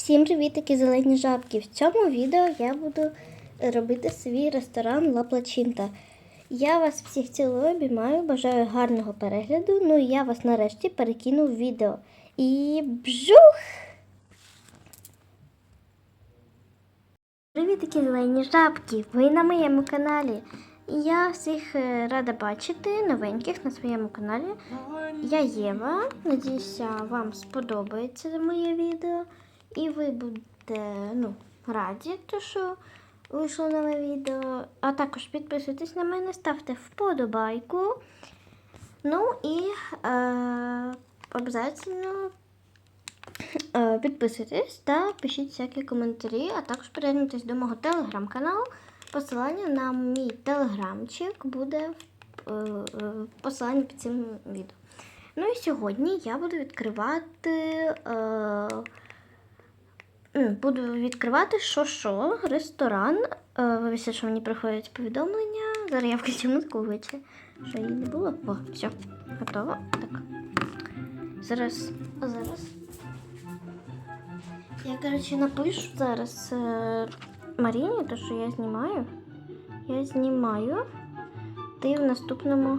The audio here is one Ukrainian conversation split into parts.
Всім привіт, такі зелені жабки. В цьому відео я буду робити свій ресторан Ла Плачинта. Я вас всіх цілую, обіймаю, бажаю гарного перегляду. Ну і я вас нарешті перекину в відео. І бжух! Привіт, такі зелені жабки! Ви на моєму каналі. Я всіх е, рада бачити новеньких на своєму каналі. Я Єва. Надіюся, вам сподобається моє відео. І ви будете ну, раді, то що вийшло нове відео. А також підписуйтесь на мене, ставте вподобайку. Ну і е, обов'язково е, підписуйтесь та пишіть всякі коментарі, а також приєднуйтесь до мого телеграм-каналу. Посилання на мій телеграмчик буде в е, е, посиланні під цим відео. Ну і сьогодні я буду відкривати. Е, буду відкривати що-що, ресторан. Е, Вибачте, що мені приходять повідомлення. Зараз я включу музику вичі, що її не було. О, все, готово. Так. Зараз. Зараз. Я, коротше, напишу зараз е, Маріні, то що я знімаю. Я знімаю. Ти в наступному.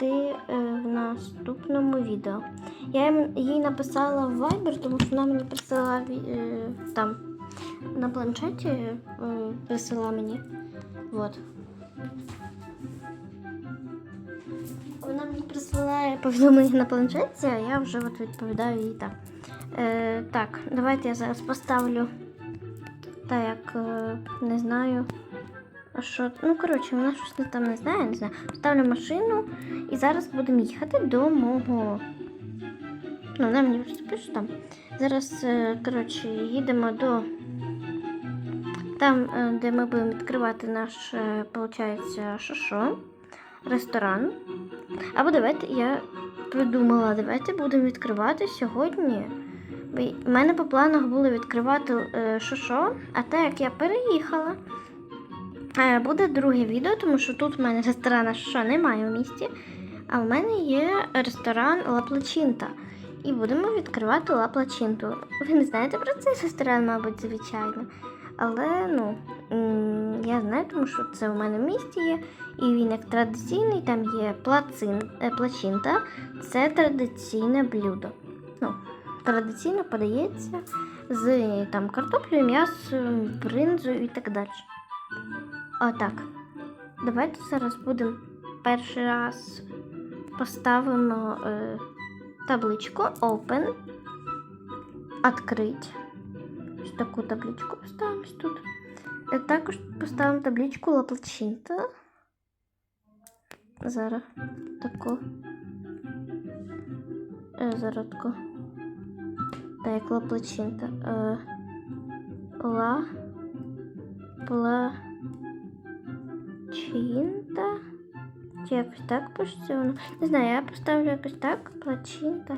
Ти е, в наступному відео. Я їй написала в Viber, тому що вона мені присилала е, там на планшеті е, присила мені. Вот. Вона мені присилає повідомлення на планшеті, а я вже от відповідаю їй так. Е, так, давайте я зараз поставлю. Так, як е, не знаю. А що? Ну, коротше, вона щось там не знає, не знаю. Ставлю машину і зараз будемо їхати до мого. Ну, вона мені просто пише там. Зараз, е, коротше, їдемо до там, е, де ми будемо відкривати наш, е, виходить, шошо, ресторан. Або давайте я придумала, давайте будемо відкривати сьогодні. В мене по планах було відкривати е, шошо, а так як я переїхала, е, буде друге відео, тому що тут в мене ресторана шошо немає в місті. А в мене є ресторан Ла Плачинта. І будемо відкривати Ла Плачинту. Ви не знаєте про цей ресторан, мабуть, звичайно. Але ну, я знаю, тому що це у мене в місті є. І він як традиційний, там є плацин, е, плачинта. Це традиційне блюдо. Ну, традиційно подається з там, картоплею, м'ясом, бринзою і так далі. Отак. Давайте зараз будемо перший раз поставимо е, табличку Open. Открыть. Ось таку табличку поставимо тут. Е, Також поставимо табличку Placenta. Зараз таку. Е, зараз таку. Так, як La Placenta. Е, Placenta. Чи якось так пишеться? Не знаю, я поставлю якось так. Плачинта.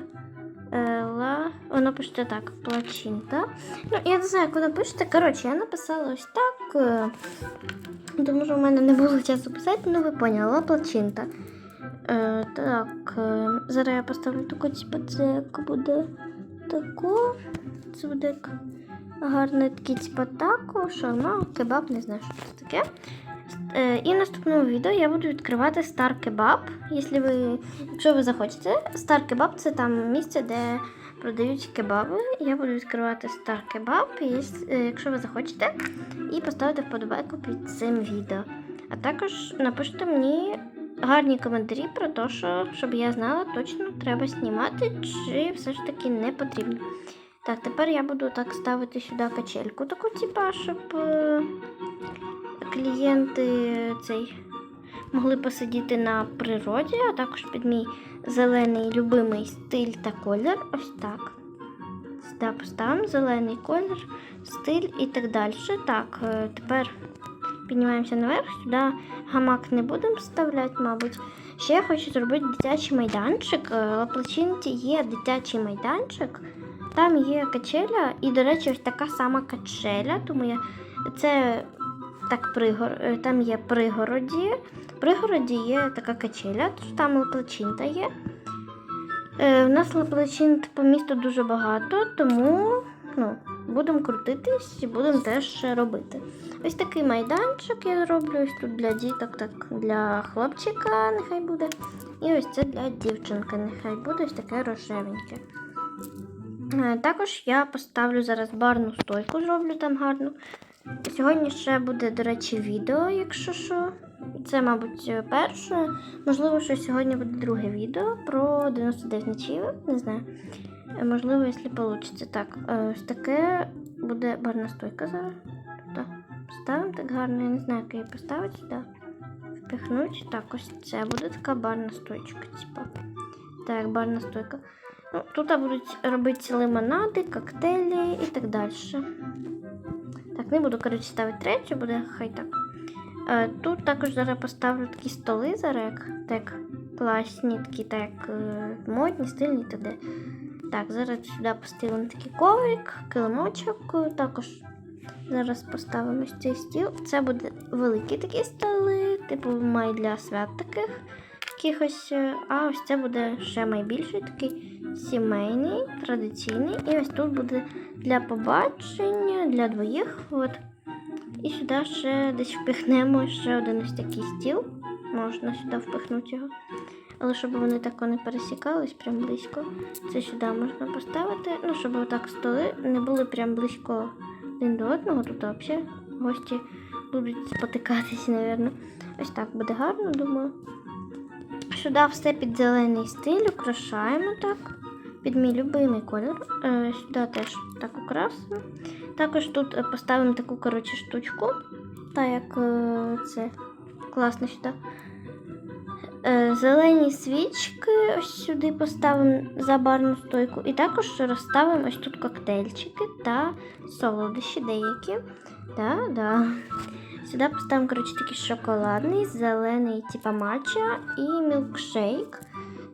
Е, ла... Воно пишеться так. Плачинта. Ну, я не знаю, як воно пишеться. Коротше, я написала ось так. е, Тому що в мене не було часу писати, ну ви поняли, ла плачинта. Е, так, е, зараз я поставлю таку, типу, це як буде таку. Це буде як гарне таке, типу, тако, шаурма, кебаб, не знаю, що це таке. Е, І в наступному відео я буду відкривати Star Kebab. Якщо ви, якщо ви захочете, Star Kebab це там місце, де продають кебаби. Я буду відкривати Star Kebab, е, якщо ви захочете, і поставити вподобайку під цим відео. А також напишіть мені гарні коментарі про те, що щоб я знала, точно треба знімати, чи все ж таки не потрібно. Так, тепер я буду так ставити сюди качельку, таку типа, щоб. Клієнти цей могли посидіти на природі, а також під мій зелений любимий стиль та колір. Ось так. Поставимо зелений колір, стиль і так далі. Так, е, тепер піднімаємося наверх, сюди гамак не будемо вставляти, мабуть. Ще я хочу зробити дитячий майданчик. Е, В Плачинті є дитячий майданчик. Там є качеля, і, до речі, ось така сама качеля, тому я це так пригор... е, там є пригороді. В пригороді є така качеля, там лаплачинта є. Е, у нас лаплачинт по місту дуже багато, тому ну, будемо крутитись і будемо теж робити. Ось такий майданчик я роблю. Ось тут для діток, так для хлопчика нехай буде. І ось це для дівчинки, нехай буде ось таке рожевеньке. Е, Також я поставлю зараз барну стойку, зроблю там гарну. Сьогодні ще буде, до речі, відео, якщо що. Це, мабуть, перше. Можливо, що сьогодні буде друге відео про 99 ночів. Не знаю. Е, Можливо, якщо вийде. Так, е, ось таке буде барна стойка зараз. Тут поставимо так гарно. Я не знаю, як її поставити сюди. Впихнуть. Так, ось це буде така барна стойчка. Типа. Так, барна стойка. Ну, тут будуть робити лимонади, коктейлі і так далі. Так, не буду, коротше, ставити третю, буде хай так. Е, тут також зараз поставлю такі столи зараз, як так класні, такі так е, модні, стильні т.д. Так, зараз сюди поставимо такий коврик, килимочок, е, також зараз поставимо цей стіл. Це буде великі такі столи, типу май для свят таких якихось. е, А ось це буде ще найбільший такий сімейний, традиційний. І ось тут буде для побачення, для двоїх. От. І сюди ще десь впихнемо ще один ось такий стіл. Можна сюди впихнути його. Але щоб вони так не пересікались прям близько. Це сюди можна поставити. Ну, щоб отак столи не були прям близько один до одного. Тут взагалі гості будуть спотикатись, мабуть. Ось так буде гарно, думаю. Сюди все під зелений стиль, украшаємо так. Під мій любимий колір. Е, сюди теж так украсимо. Також тут е, поставимо таку коротше штучку. Так як е, це класно сюди. Зелені свічки ось сюди поставимо за барну стойку. І також розставимо ось тут коктейльчики та солодощі деякі. Да, да. Сюди поставимо коротше, такий шоколадний, зелений, типа матча і мілкшейк.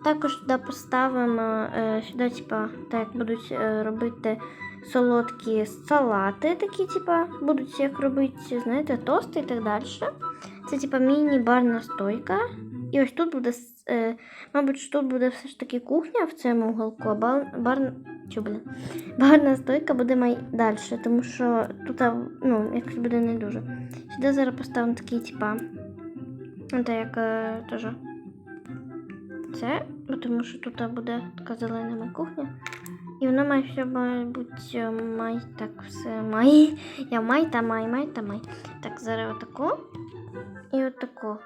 Також сюди поставимо е, сюди, типа, так будуть е, робити солодкі салати, такі, типа, будуть як робити, знаєте, тости і так далі. Це типа міні-барна стойка. І ось тут буде, е, мабуть, тут буде все ж таки кухня в цьому уголку, а бар, бар, блін, барна стойка буде май далі, тому що тут ну, якось буде не дуже. Сюди зараз поставимо такий, типа, ну, так як теж це, бо тому що тут буде така зелена кухня. І вона має все, має бути е, май, так все май. Я май та май, май та май. Так, зараз отако. І отако.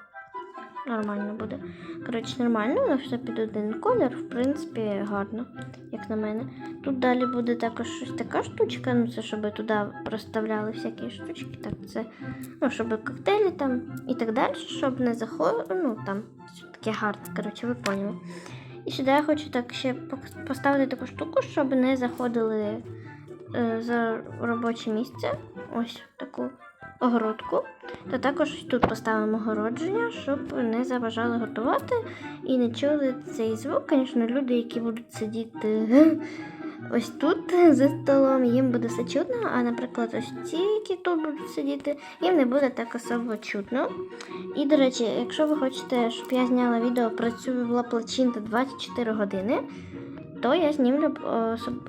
Нормально буде. Коротше, нормально, але все під один колір, в принципі, гарно, як на мене. Тут далі буде також щось така штучка, ну це щоб туди проставляли всякі штучки. Так, це, ну, щоб коктейлі там і так далі, щоб не заходило, ну там все таке гарне, коротше, ви поняли. І сюди я хочу так ще поставити таку штуку, щоб не заходили е, за робоче місце. Ось таку огородку. Та також тут поставимо огородження, щоб не заважали готувати і не чули цей звук. Звісно, люди, які будуть сидіти ось тут за столом, їм буде все чутно. А, наприклад, ось ці, які тут будуть сидіти, їм не буде так особо чутно. І, до речі, якщо ви хочете, щоб я зняла відео про цю Лаплачинта 24 години, то я знімлю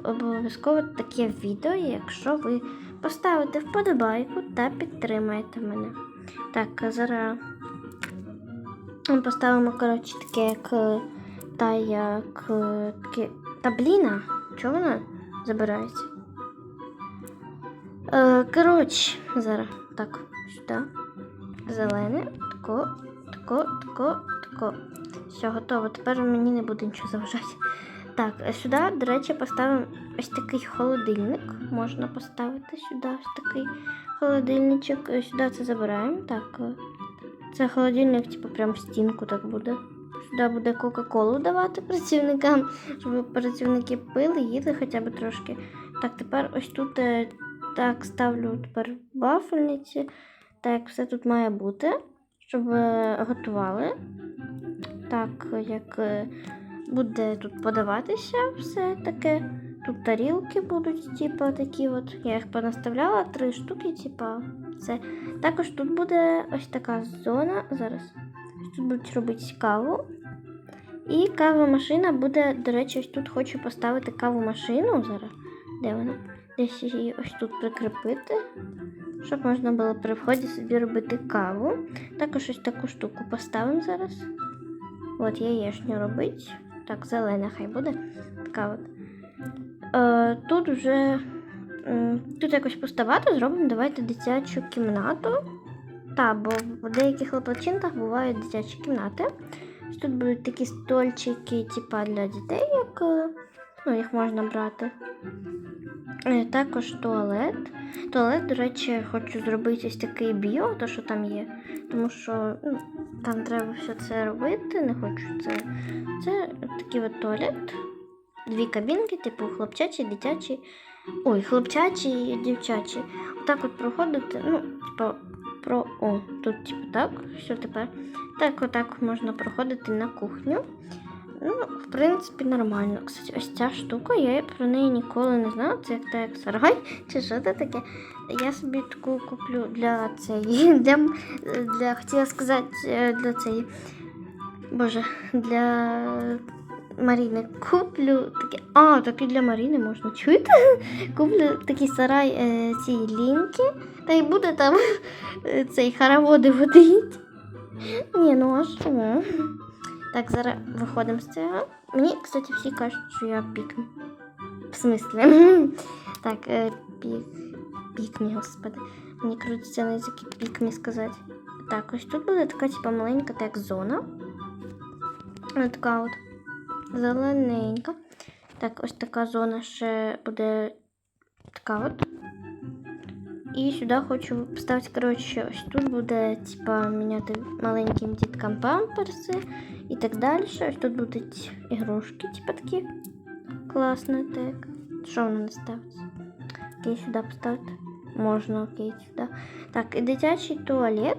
обов'язково таке відео, якщо ви поставите вподобайку та підтримаєте мене. Так, зараз поставимо, коротше, таке, як е, та як е, таке. Та бліна, чого вона забирається? Е, коротше, зараз так, сюди. Зелене, тако, тако, тако, тако. Все, готово. Тепер мені не буде нічого заважати. Так, сюди, до речі, поставимо ось такий холодильник. Можна поставити сюди ось такий холодильничок. Е, Сюди це забираємо. Так, е, це холодильник, типу, прям в стінку так буде. Сюди буде Кока-Колу давати працівникам, щоб працівники пили, їли хоча б трошки. Так, тепер ось тут е, так ставлю тепер вафельниці. Так, все тут має бути, щоб готували. Так, як буде тут подаватися все таке. Тут тарілки будуть, типа, такі от. Я їх понаставляла, три штуки, типа, це. Також тут буде ось така зона. Зараз. Тут будуть робити каву. І кавомашина буде, до речі, ось тут хочу поставити кавомашину зараз. Де вона? десь її ось тут прикріпити, щоб можна було при вході собі робити каву. Також ось таку штуку поставимо зараз. От яєчню робить. Так, зелена хай буде. Така от. Е, тут вже м, тут якось пустовато, зробимо давайте дитячу кімнату. Та, бо в деяких лоплачинках бувають дитячі кімнати. Тут будуть такі стольчики, типа для дітей, як е, ну, їх можна брати. Е, Також туалет. Туалет, до речі, хочу зробити ось такий біо, то що там є. Тому що ну, там треба все це робити, не хочу це. Це такий от туалет. Дві кабінки, типу хлопчачі, дитячі. Ой, хлопчачі і дівчачі. Отак от проходити, ну, типу, про. О, тут, типу, так, що тепер. Так, отак можна проходити на кухню. Ну, в принципі, нормально. Кстати, ось ця штука, я про неї ніколи не знала. Це як та як сарай, чи що це таке. Я собі таку куплю для цієї. Для, для хотіла сказати, е, для цієї. Боже, для Маріни куплю таке. А, так і для Маріни можна чуєте? Куплю такий сарай е, цієї лінки, та й буде там е, цей хороводи водить. Ні, ну а що? Так, зараз виходимо з цього. Мені, кстати, всі кажуть, що я пікм. В смислі? Так, е, пік. Пікмі, господи. Мені крутиться на язикі пікмі сказати. Так, ось тут буде така, типа, маленька, так, зона. Така от. Зелененька. Так, ось така зона ще буде така от. І сюди хочу поставити, коротше, ось тут буде, типа, міняти маленьким діткам памперси і так далі. Ось тут будуть ігрушки, типа такі. Класно, так. Що воно не ставиться? Окей, сюди поставити. Можна, окей, сюди. Так, і дитячий туалет.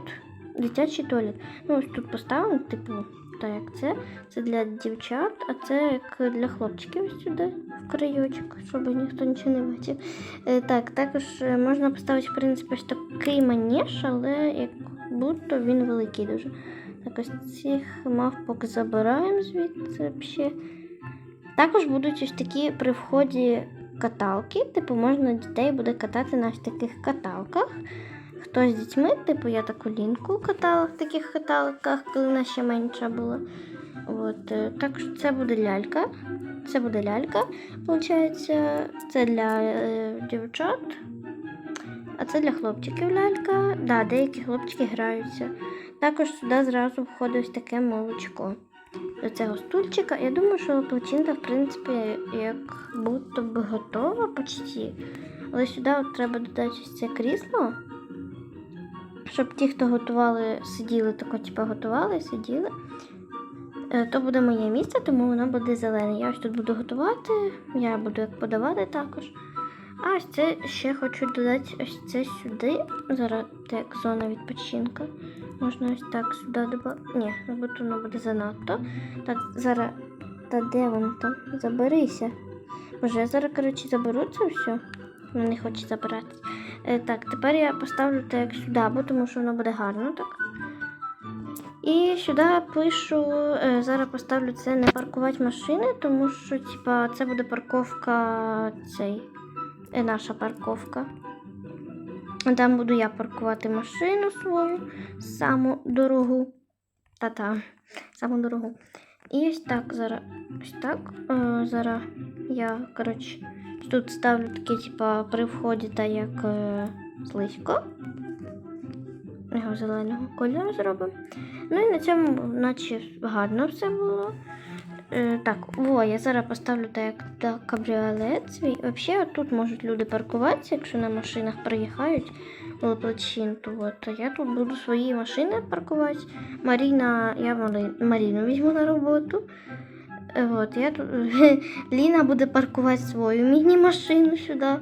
Дитячий туалет. Ну, ось тут поставимо, типу, так це. Для дівчат, а це як для хлопчиків сюди, в краєчок, щоб ніхто нічого не бачив. Е, Так, також е, можна поставити, в принципі, ось такий манеж, але як будто він великий дуже. Так, ось цих мавпок забираємо звідси взагалі. Також будуть ось такі при вході каталки. Типу, можна дітей буде катати на ось таких каталках. Хто з дітьми, типу, я таку лінку катала в таких каталках, коли вона ще менша була. От, е, також це буде лялька. Це буде лялька, виходить. Це для е, дівчат, а це для хлопчиків лялька. Да, деякі хлопчики граються. Також сюди зразу входить ось таке молочко. До цього стульчика. Я думаю, що плачинка, в принципі, як будто би готова почти. Але сюди от треба додати це крісло. Щоб ті, хто готували, сиділи, тако, типу, готували, сиділи. Е, То буде моє місце, тому воно буде зелене. Я ось тут буду готувати, я буду як подавати також. А ось це ще хочу додати ось це сюди. Зараз так, зона відпочинку. Можна ось так сюди додати. Ні, мабуть, воно буде занадто. Так, зараз. Та де воно там? Заберися. Боже, я зараз, коротше, заберу це все. Не хоче забирати. Е, так, тепер я поставлю як сюди, бо тому що воно буде гарно так. І сюди пишу, е, зараз поставлю це не паркувати машини, тому що типа, це буде парковка цей, е, наша парковка. Там буду я паркувати машину свою, саму дорогу. Та-та, саму дорогу. І ось так зараз. Ось так. Зараз я, коротше, тут ставлю таке, типа, при вході, та як е, слизько. Його зеленого кольору зробимо. Ну і на цьому, наче гарно все було. Е, так, о, я зараз поставлю так як та кабріолет свій. Взагалі, тут можуть люди паркуватися, якщо на машинах приїхають в Плачин, то от я тут буду свої машини паркувати. Маріна, я Маріну візьму на роботу. Е, От, я тут, Ліна буде паркувати свою міні-машину сюди,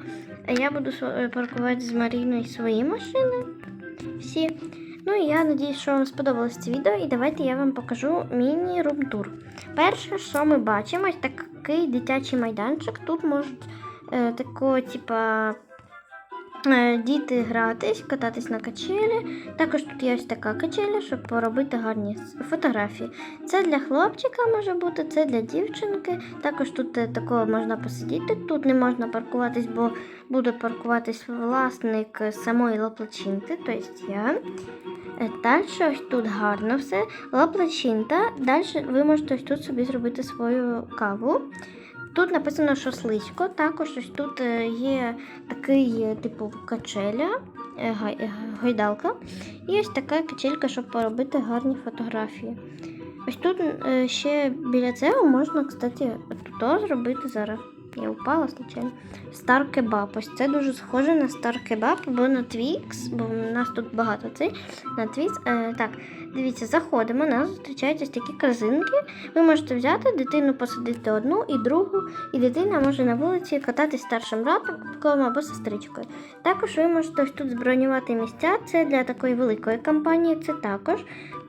а я буду е, паркувати з Маріною свої машини. Всі. Ну і я надіюсь, що вам сподобалось це відео, і давайте я вам покажу міні-рум-тур. Перше, що ми бачимо, такий дитячий майданчик. Тут можуть е, такого, типа, діти гратись, кататись на качелі. Також тут є ось така качеля, щоб поробити гарні фотографії. Це для хлопчика може бути, це для дівчинки. Також тут е, такого можна посидіти. Тут не можна паркуватись, бо буде паркуватись власник е, самої лаплачинти, тобто я. Далі ось тут гарно все. Лаплачинта. Далі ви можете ось тут собі зробити свою каву. Тут написано, що слизько. Також ось тут е, є такий, е, типу, качеля, е, гойдалка. І ось така качелька, щоб поробити гарні фотографії. Ось тут ще біля цього можна, кстати, тут зробити зараз. Я упала случайно. Стар кебаб. Ось це дуже схоже на стар кебаб або на Твікс, бо в нас тут багато цей. На Твікс. Е, так, дивіться, заходимо, нас зустрічають ось такі корзинки. Ви можете взяти дитину, посадити одну і другу, і дитина може на вулиці кататись старшим братком або сестричкою. Також ви можете ось тут збронювати місця. Це для такої великої компанії. Це також.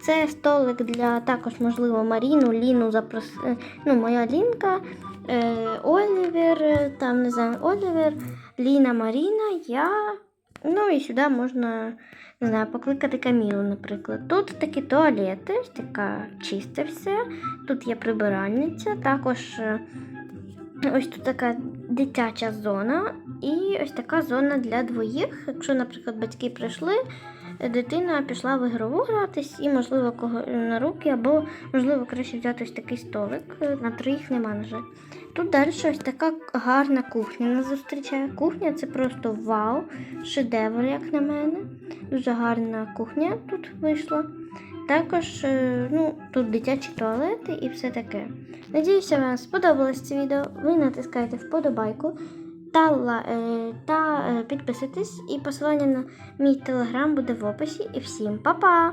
Це столик для також, можливо, Маріну, Ліну запрос... е, Ну, моя Лінка, е, Олівер, е, там не знаю, Олівер, Ліна, Маріна, я. Ну і сюди можна не знаю, покликати Камілу, наприклад. Тут такі туалети, така чисте все. Тут є прибиральниця, також е, ось тут така дитяча зона і ось така зона для двоїх. Якщо, наприклад, батьки прийшли, дитина пішла в ігрову гратись і, можливо, кого на руки, або, можливо, краще взяти ось такий столик. Е, На троїх нема, на жаль. Тут далі ось така гарна кухня нас зустрічає. Кухня це просто вау, шедевр, як на мене. Дуже гарна кухня тут вийшла. Також е, ну, тут дитячі туалети і все таке. Надіюся, вам сподобалось це відео. Ви натискаєте вподобайку та, е, та е, підписуйтесь. І посилання на мій телеграм буде в описі. І всім па-па!